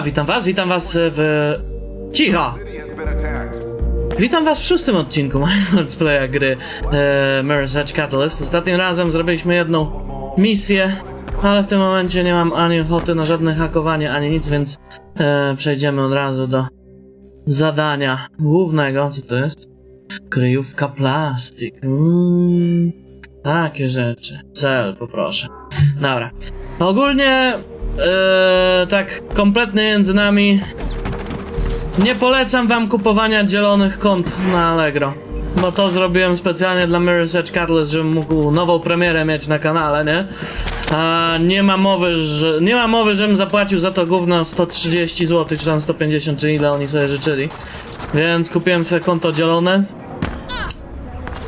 Witam was, witam was w... Has been attacked. Witam was w szóstym odcinku let's playa gry e, Mirror's Edge Catalyst. Ostatnim razem zrobiliśmy jedną misję, ale w tym momencie nie mam ani ochoty na żadne hakowanie, ani nic, więc e, przejdziemy od razu do zadania głównego. Co to jest? Kryjówka plastik. Mm, takie rzeczy. Cel, poproszę. Dobra. Ogólnie, e, tak kompletnie między nami, nie polecam wam kupowania dzielonych kont na Allegro. Bo to zrobiłem specjalnie dla Mirror's Edge Catalyst, żebym mógł nową premierę mieć na kanale, nie? A nie ma mowy, że. Nie ma mowy, żebym zapłacił za to gówno 130 zł, czy tam 150, czy ile oni sobie życzyli. Więc kupiłem sobie konto dzielone.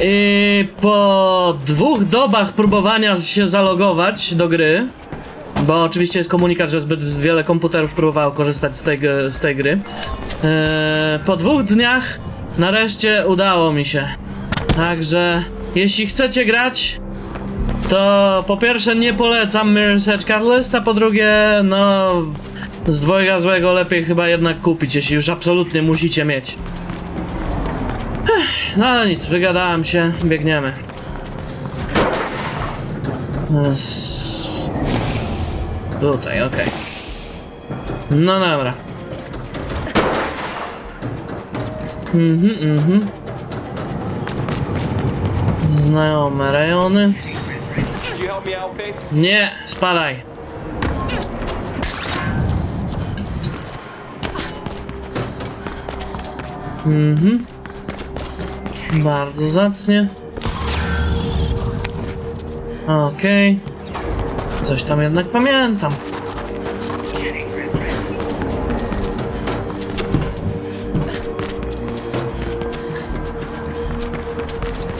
I po dwóch dobach próbowania się zalogować do gry, bo oczywiście jest komunikat, że zbyt wiele komputerów próbowało korzystać z tej, z tej gry. Eee, po dwóch dniach nareszcie udało mi się. Także jeśli chcecie grać, to po pierwsze nie polecam Mirror's Edge Catalyst, a po drugie, no z dwojga złego lepiej chyba jednak kupić, jeśli już absolutnie musicie mieć. Ech, No ale nic, wygadałem się, biegniemy. Teraz... Tutaj, okej. No dobra. Mhm, mhm. Znajome rejony. Nie, spadaj. Mhm. Bardzo zacnie. Okej. Coś tam jednak pamiętam.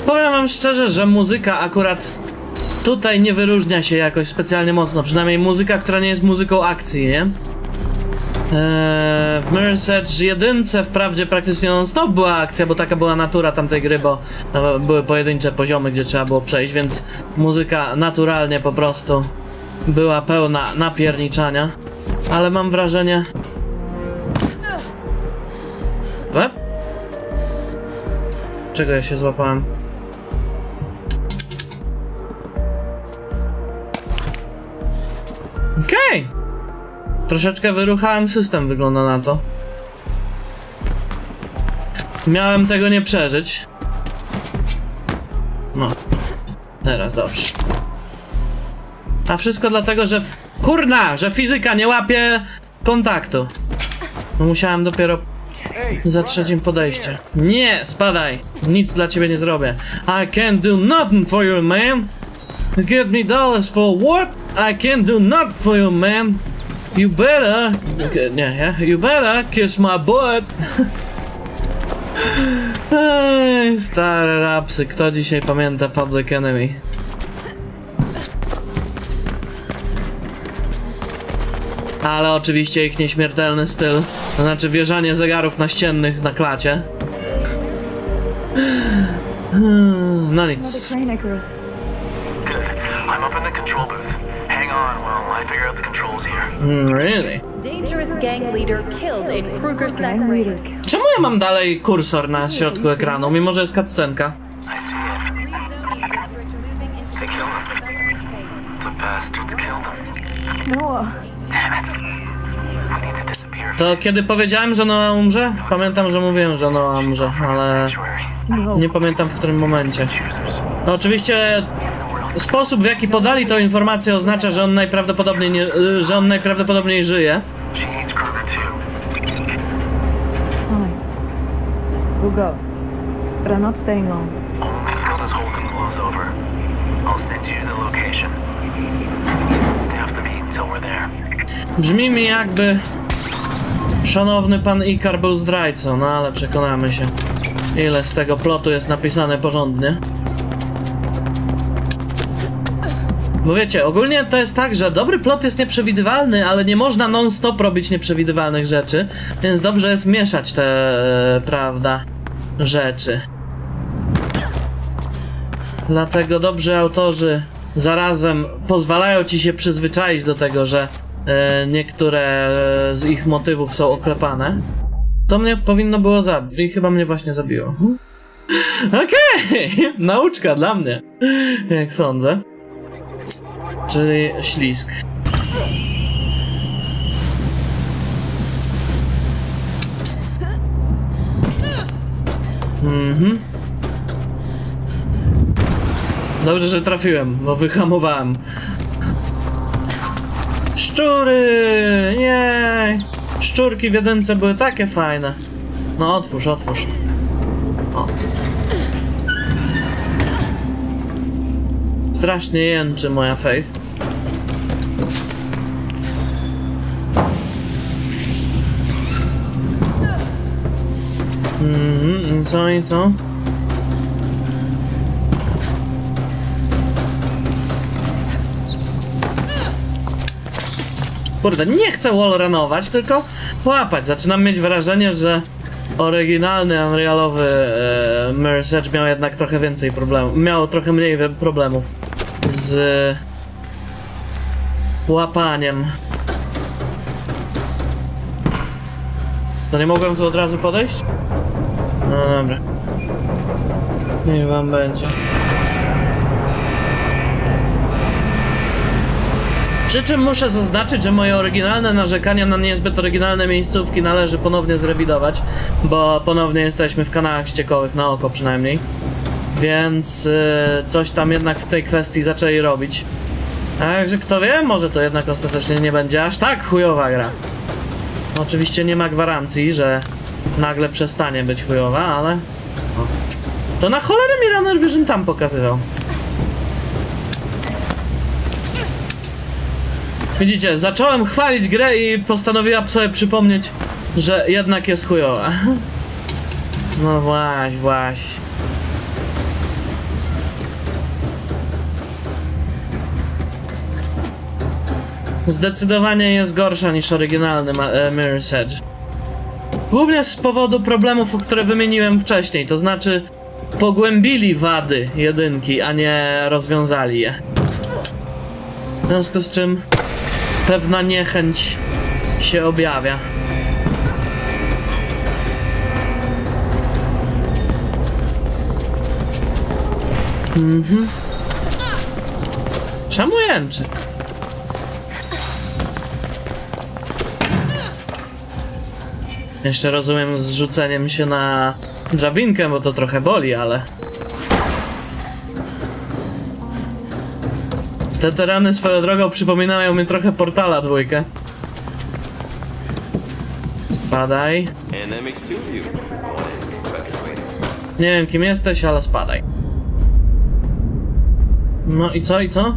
Powiem wam szczerze, że muzyka akurat tutaj nie wyróżnia się jakoś specjalnie mocno. Przynajmniej muzyka, która nie jest muzyką akcji, nie? Eee, w Mirror's Edge jedynce wprawdzie praktycznie non-stop była akcja, bo taka była natura tamtej gry, bo no, były pojedyncze poziomy, gdzie trzeba było przejść, więc muzyka naturalnie po prostu była pełna napierniczania. Ale mam wrażenie... Łeb? Czego ja się złapałem? Okej. Troszeczkę wyruchałem system, wygląda na to. Miałem tego nie przeżyć. No. Teraz dobrze. A wszystko dlatego, że... Kurna! Że fizyka nie łapie kontaktu. No musiałem dopiero za trzecim podejściem. Nie! Spadaj! Nic dla ciebie nie zrobię. I can't do nothing for you, man! Give me dollars for what? I can't do nothing for you, man. You better. Okay, nie, nie. You better kiss my butt. Ej, stare rapsy. Kto dzisiaj pamięta Public Enemy? Ale oczywiście ich nieśmiertelny styl. To znaczy wieżanie zegarów naściennych na klacie. No nic. Train Icarus. Good. I'm up in the control booth. Hang on while I figure out the controls here. Mm, Really? Czemu ja mam dalej kursor na środku ekranu, mimo że jest cutscenka? I to kiedy powiedziałem, że Noah umrze? Pamiętam, że mówiłem, że Noah umrze, ale nie pamiętam w którym momencie. No, oczywiście sposób w jaki podali tą informację oznacza, że on najprawdopodobniej nie, że on najprawdopodobniej żyje. She needs Kruger too. Fine. We'll go. But I'm not staying long. Only until this holding blows over. I'll send you the location. Staff the meet until we're there. Brzmi mi jakby szanowny pan Ikar był zdrajcą, no ale przekonamy się. Ile z tego plotu jest napisane porządnie. Bo wiecie, ogólnie to jest tak, że dobry plot jest nieprzewidywalny, ale nie można non-stop robić nieprzewidywalnych rzeczy, więc dobrze jest mieszać te, e, prawda, rzeczy. Dlatego dobrzy autorzy zarazem pozwalają ci się przyzwyczaić do tego, że niektóre z ich motywów są oklepane, to mnie powinno było zabić. I chyba mnie właśnie zabiło. Okej, nauczka dla mnie, jak sądzę. Czyli ślisk. Mhm. Dobrze, że trafiłem, bo wyhamowałem. Szczury! Nie! Szczurki w jedynce były takie fajne. No otwórz, otwórz. O. Strasznie jęczy moja face. Mhm, i co i co? Kurde, nie chcę wallrunować, tylko łapać. Zaczynam mieć wrażenie, że oryginalny Unrealowy e, Mirror's Edge miał jednak trochę więcej problemów. Miał trochę mniej problemów z łapaniem. To nie mogłem tu od razu podejść? No dobra. Niech wam będzie. Przy czym muszę zaznaczyć, że moje oryginalne narzekania na niezbyt oryginalne miejscówki należy ponownie zrewidować, bo ponownie jesteśmy w kanałach ściekowych, na oko przynajmniej. Więc y, coś tam jednak w tej kwestii zaczęli robić. Także kto wie, może to jednak ostatecznie nie będzie aż tak chujowa gra. Oczywiście nie ma gwarancji, że nagle przestanie być chujowa, ale... To na cholerę mi Runner Vision tam pokazywał. Widzicie, zacząłem chwalić grę i postanowiłam sobie przypomnieć, że jednak jest chujowa. No właśnie, właśnie. Zdecydowanie jest gorsza niż oryginalny e, Mirror's Edge. Głównie z powodu problemów, które wymieniłem wcześniej, to znaczy pogłębili wady jedynki, a nie rozwiązali je. W związku z czym pewna niechęć się objawia. Mhm. Czemu jęczy? Jeszcze rozumiem z rzuceniem się na drabinkę, bo to trochę boli, ale... Te tereny swoją drogą przypominają mi trochę Portala dwójkę. Spadaj. Nie wiem kim jesteś, ale spadaj. No i co, i co?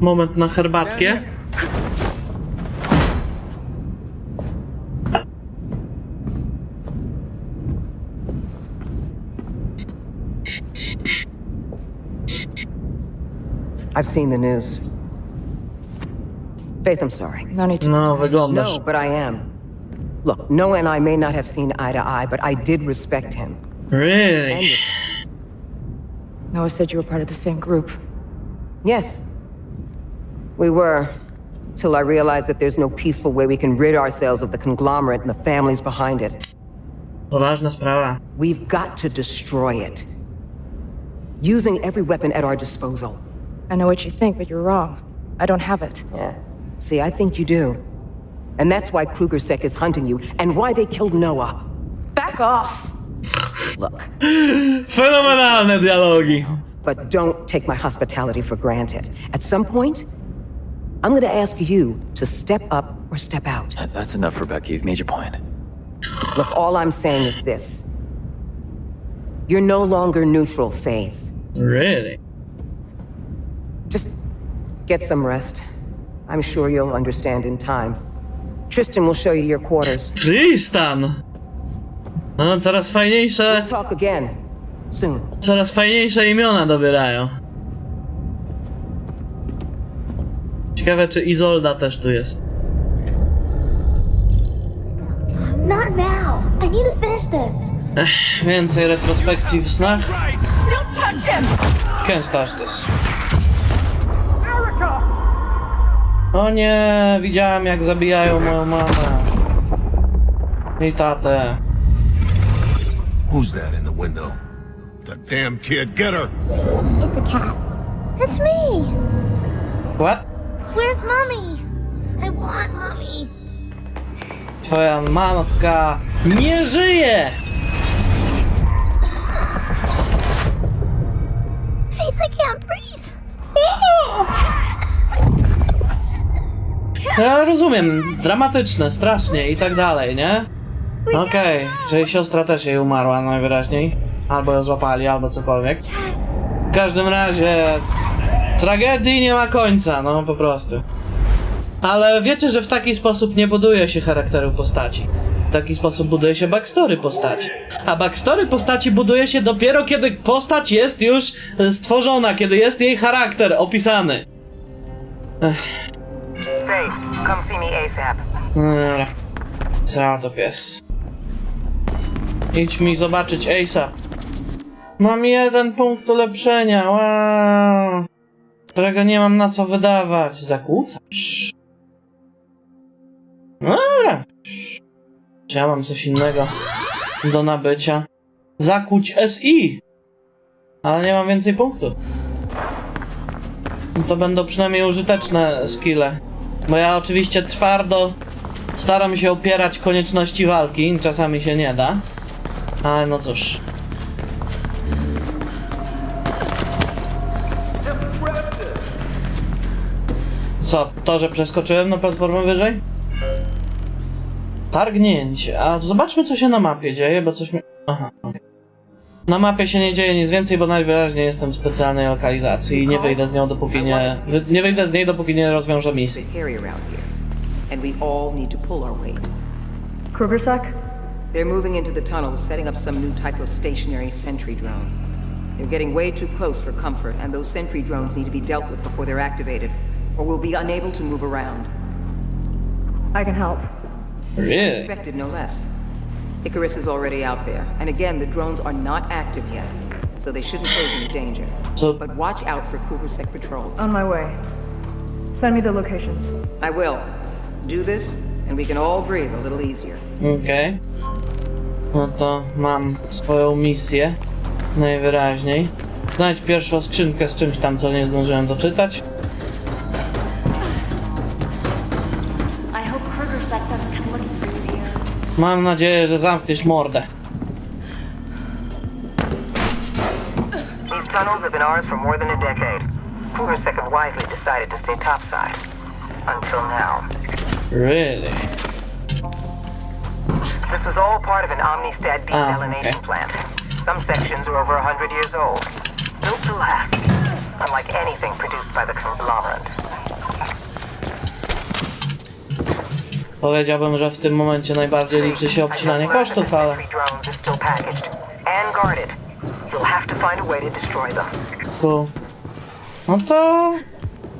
Moment na herbatkę. I've seen the news. Faith, I'm sorry. No need to. No, wyglądasz. No, but I am. Look, Noah and I may not have seen eye to eye, but I did respect him. Really? your Noah said you were part of the same group. Yes. We were. Till I realized that there's no peaceful way we can rid ourselves of the conglomerate and the families behind it. Poważna sprawa. We've got to destroy it. Using every weapon at our disposal. I know what you think, but you're wrong. I don't have it. Yeah. See, I think you do. And that's why Krugersek is hunting you, and why they killed Noah. Back off! Look, Fenomenalne dialogi. but don't take my hospitality for granted. At some point, I'm gonna ask you to step up or step out. That's enough, Rebecca. You've made your point. Look, all I'm saying is this. You're no longer neutral, Faith. Really? Get some rest. I'm sure you'll understand in time. Tristan will show you your quarters. Tristan! No, coraz fajniejsze, Talk again. Soon. coraz fajniejsze imiona dobierają. Ciekawe, czy Izolda też tu jest. Not now. I need to finish this. Więcej retrospekcji w snach. Can't touch this. O nie, widziałem jak zabijają moją mamę. I tatę. Who's that in the window? It's a damn kid. Get her! It's a cat. That's me. What? Where's mommy? I want mommy. Twoja matka nie żyje! Faith, I can't breathe. Ja rozumiem, dramatyczne, strasznie i tak dalej, nie? Okej, czyli siostra też jej umarła najwyraźniej. Albo ją złapali, albo cokolwiek. W każdym razie... Tragedii nie ma końca, no po prostu. Ale wiecie, że w taki sposób nie buduje się charakteru postaci. W taki sposób buduje się backstory postaci. A backstory postaci buduje się dopiero kiedy postać jest już e, stworzona, kiedy jest jej charakter opisany. Faith, come see me ASAP. Dobra. Co to pies? Idź mi zobaczyć Ace'a. Mam jeden punkt ulepszenia, wow. Którego nie mam na co wydawać. Zakłócasz. Dobra. Czy ja mam coś innego do nabycia? Zakłóć SI. Ale nie mam więcej punktów. To będą przynajmniej użyteczne skille. Bo ja oczywiście twardo staram się opierać konieczności walki, czasami się nie da. Ale no cóż. Co, to, że przeskoczyłem na platformę wyżej? Targnięcie. A zobaczmy, co się na mapie dzieje, bo coś mi... Aha, okej. Na mapie się nie dzieje nic więcej, bo najwyraźniej jestem w specjalnej lokalizacji i nie wyjdę z nią dopóki nie... Nie wyjdę z niej dopóki nie rozwiążę misji. Bit hairy around here, and we all need to pull our weight. Krugersec? They're moving into the tunnels, setting up some new type of stationary sentry drone. They're getting way too close for comfort, and those sentry drones need to be dealt with before they're activated, or we'll be unable to move around. I can help. Really? Expected no less. Icarus is already out there, and again, the drones are not active yet, so they shouldn't pose any danger. So- But watch out for Kubersec patrols. On my way. Send me the locations. I will. Do this, and we can all breathe a little easier. Okay. No to mam swoją misję. Najwyraźniej. Znajdź pierwszą skrzynkę z czymś tam, co nie zdążyłem doczytać. Mam nadzieję, że zamkniesz mordę. These tunnels have been ours for more than a decade. Kubersec have wisely decided to stay topside. Until now. Really? This was all part of an Omnistat Ah, desalination okay. plant. Some sections are over a hundred years old. Built to last. Unlike anything produced by the conglomerate. Powiedziałbym, że w tym momencie najbardziej liczy się obcinanie kosztów, ale... Cool. No to...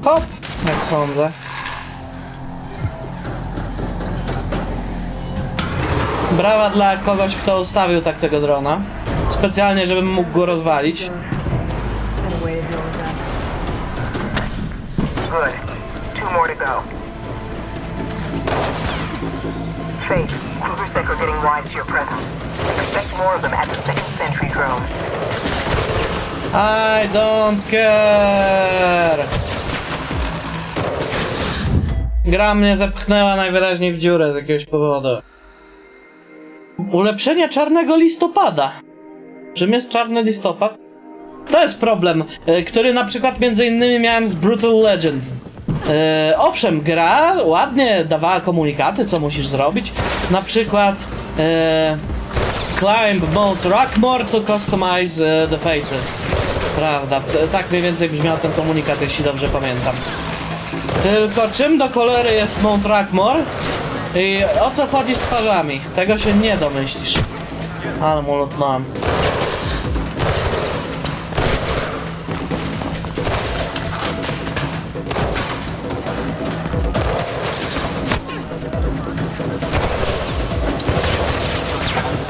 Hop, jak sądzę. Brawa dla kogoś, kto ustawił tak tego drona. Specjalnie, żebym mógł go rozwalić. Good. Faith, Kubersec are getting wise to your presence. Expect more of them at the second sentry drone. I don't care. Gra mnie zepchnęła najwyraźniej w dziurę z jakiegoś powodu. Ulepszenie czarnego listopada. Czym jest czarny listopad? To jest problem, e, który na przykład między innymi miałem z Brutal Legends. E, owszem, gra ładnie dawała komunikaty, co musisz zrobić. Na przykład e, Climb mode Rockmore to customize e, the faces. Prawda, t- tak mniej więcej brzmiał ten komunikat, jeśli dobrze pamiętam. Tylko czym do cholery jest Mount Rockmore? I o co chodzi z twarzami? Tego się nie domyślisz. Ale lutnąłem.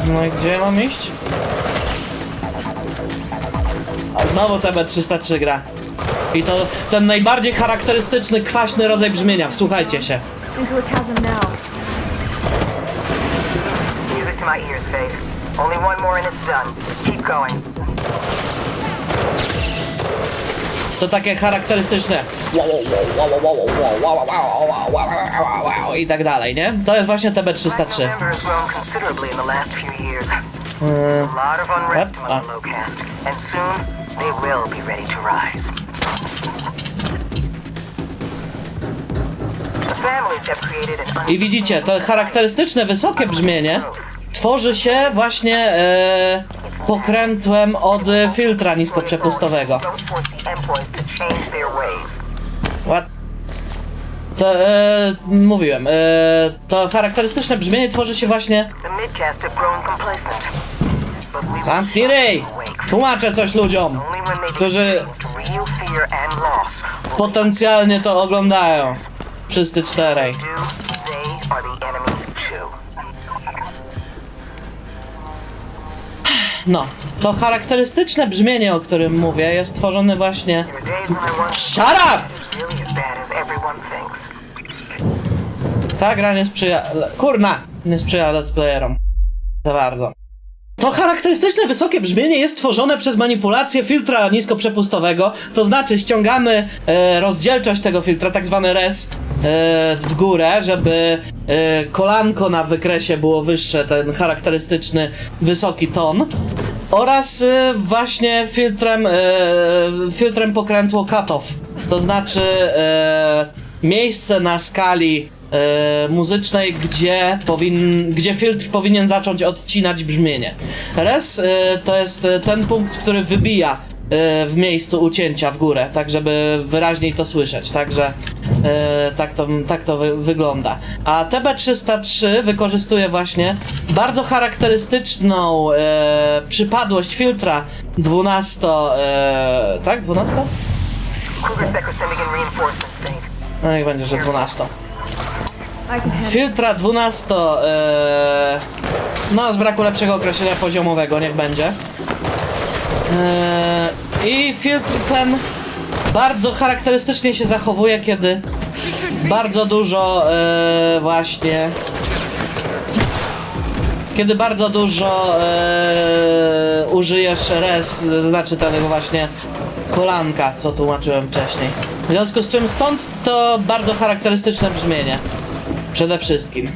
No i gdzie mam iść? A znowu TB303 gra. I to ten najbardziej charakterystyczny, kwaśny rodzaj brzmienia. Wsłuchajcie się. Into a chasm now. Music to my ears, Faith. Only one more and it's done. Keep going. To takie charakterystyczne i tak dalej, nie? To jest właśnie TB303. number has grown considerably in the last few years. Yy, A lot of unrest What? among Ah. I widzicie, to charakterystyczne, wysokie brzmienie tworzy się właśnie e, pokrętłem od filtra niskoprzepustowego. Don't force the employees to change their ways. What? To, e, mówiłem, e, to charakterystyczne brzmienie tworzy się właśnie... Zamknij ryj! Tłumaczę coś ludziom, którzy potencjalnie to oglądają. Wszyscy czterej. No, to charakterystyczne brzmienie, o którym mówię, jest tworzone właśnie... Shut up! Ta gra nie sprzyja... Kurna! Nie sprzyja let's playerom. Za bardzo. To charakterystyczne wysokie brzmienie jest tworzone przez manipulację filtra niskoprzepustowego, to znaczy ściągamy e, rozdzielczość tego filtra, tak zwany res, e, w górę, żeby e, kolanko na wykresie było wyższe, ten charakterystyczny wysoki ton. Oraz e, właśnie filtrem, e, filtrem pokrętło cutoff, to znaczy e, miejsce na skali muzycznej, gdzie, powin, gdzie filtr powinien zacząć odcinać brzmienie. Res e, to jest e, ten punkt, który wybija e, w miejscu ucięcia w górę, tak żeby wyraźniej to słyszeć, także e, tak to, tak to wy, wygląda. A TB303 wykorzystuje właśnie bardzo charakterystyczną e, przypadłość filtra 12, e, tak? 12? Kruger Sec are sending in reinforcements, Faith. No niech będzie, że 12. Filtra 12. E, no, z braku lepszego określenia poziomowego, niech będzie. E, I filtr ten bardzo charakterystycznie się zachowuje, kiedy bardzo dużo e, właśnie. Kiedy bardzo dużo użyjesz res, znaczy tego właśnie kolanka, co tłumaczyłem wcześniej. W związku z czym stąd to bardzo charakterystyczne brzmienie. Przede wszystkim.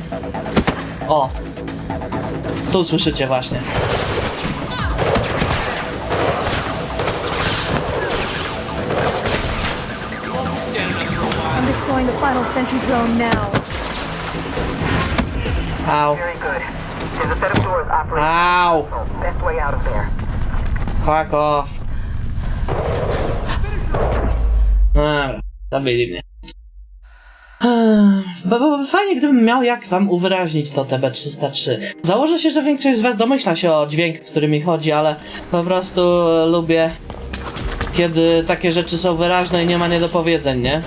O. Tu słyszycie właśnie. I'm destroying the final sentry drone now. Au. Very good. There's a set of doors operating. Au. Best way out of there. Fuck off. Dobra, zabili mnie. Bo, bo fajnie, gdybym miał jak wam uwyraźnić to TB303. Założę się, że większość z was domyśla się o dźwięk, który mi chodzi, ale po prostu lubię, kiedy takie rzeczy są wyraźne i nie ma niedopowiedzeń, nie?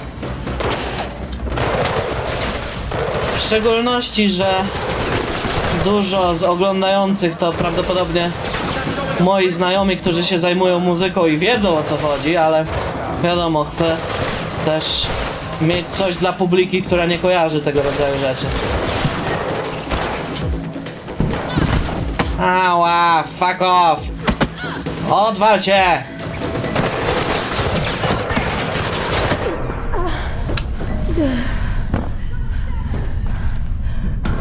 W szczególności, że dużo z oglądających to prawdopodobnie moi znajomi, którzy się zajmują muzyką i wiedzą o co chodzi, ale wiadomo, chcę też mieć coś dla publiki, która nie kojarzy tego rodzaju rzeczy. Ała, fuck off! Odwal się!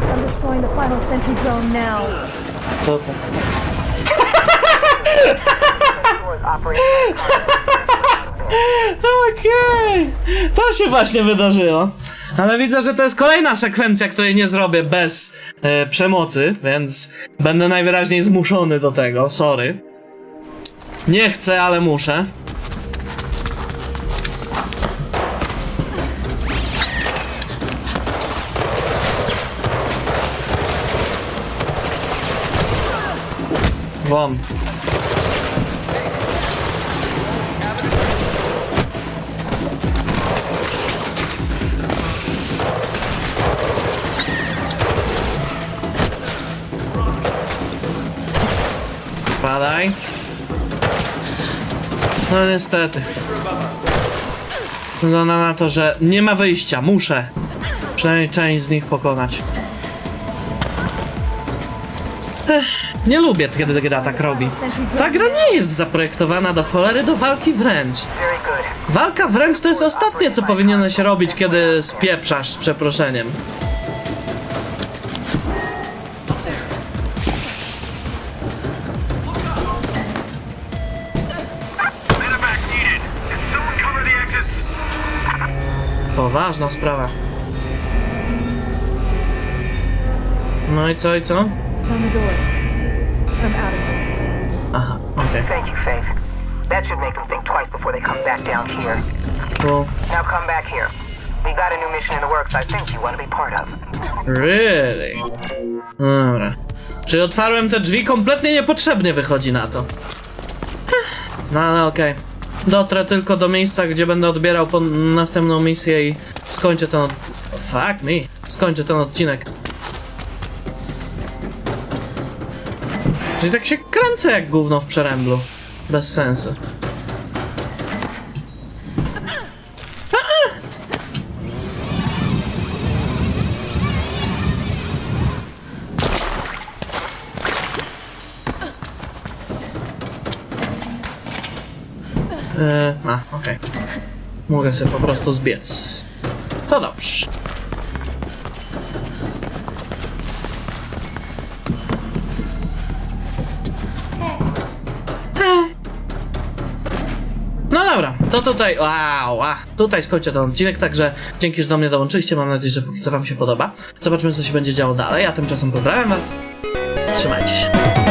I'm destroying the final sentry drone now. Super. Okej, to się właśnie wydarzyło. Ale widzę, że to jest kolejna sekwencja, której nie zrobię bez e, przemocy, więc będę najwyraźniej zmuszony do tego. Sorry. Nie chcę, ale muszę. Won. No niestety. Wygląda na to, że nie ma wyjścia. Muszę przynajmniej część z nich pokonać. Ech, nie lubię, kiedy gra tak robi. Ta gra nie jest zaprojektowana do cholery do walki wręcz. Walka wręcz to jest ostatnie, co powinieneś robić, kiedy spieprzasz z przeproszeniem. Poważna sprawa. No i co, i co? Found the doors. I'm out of here. Aha, okej. Thank you, Faith. That should make them think twice before they come back down here. Cool. Now come back here. We got a new mission in the works I think you want to be part of. Really? Dobra. Czyli otwarłem te drzwi kompletnie niepotrzebnie wychodzi na to. No ale okej. Dotrę tylko do miejsca, gdzie będę odbierał następną misję i skończę ten od... Fuck me. Skończę ten odcinek. Czyli tak się kręcę jak gówno w przeręblu. Bez sensu. Eee, a, okej. Mogę sobie po prostu zbiec. To dobrze. Eee. No dobra, to tutaj, wow, a, tutaj skończę ten odcinek, także dzięki, że do mnie dołączyliście, mam nadzieję, że póki co wam się podoba. Zobaczymy, co się będzie działo dalej, a tymczasem pozdrawiam was, trzymajcie się.